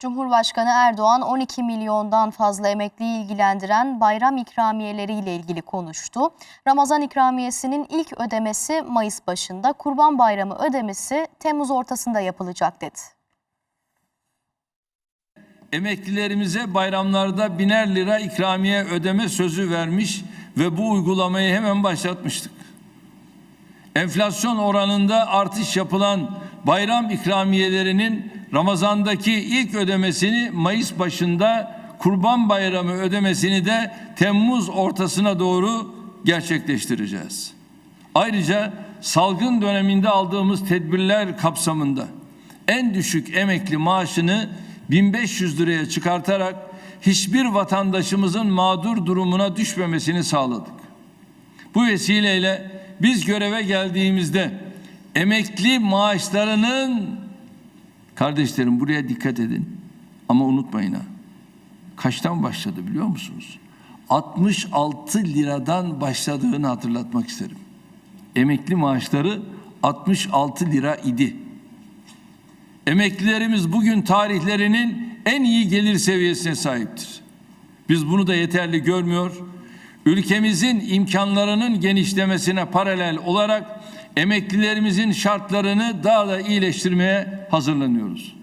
Cumhurbaşkanı Erdoğan 12 milyondan fazla emekliyi ilgilendiren bayram ikramiyeleriyle ilgili konuştu. Ramazan ikramiyesinin ilk ödemesi Mayıs başında, Kurban Bayramı ödemesi Temmuz ortasında yapılacak dedi. Emeklilerimize bayramlarda biner lira ikramiye ödeme sözü vermiş ve bu uygulamayı hemen başlatmıştık. Enflasyon oranında artış yapılan bayram ikramiyelerinin Ramazan'daki ilk ödemesini Mayıs başında, Kurban Bayramı ödemesini de Temmuz ortasına doğru gerçekleştireceğiz. Ayrıca salgın döneminde aldığımız tedbirler kapsamında en düşük emekli maaşını 1500 liraya çıkartarak hiçbir vatandaşımızın mağdur durumuna düşmemesini sağladık. Bu vesileyle biz göreve geldiğimizde emekli maaşlarının kardeşlerim buraya dikkat edin ama unutmayın ha. Kaçtan başladı biliyor musunuz? 66 liradan başladığını hatırlatmak isterim. Emekli maaşları 66 lira idi. Emeklilerimiz bugün tarihlerinin en iyi gelir seviyesine sahiptir. Biz bunu da yeterli görmüyor. Ülkemizin imkanlarının genişlemesine paralel olarak emeklilerimizin şartlarını daha da iyileştirmeye hazırlanıyoruz.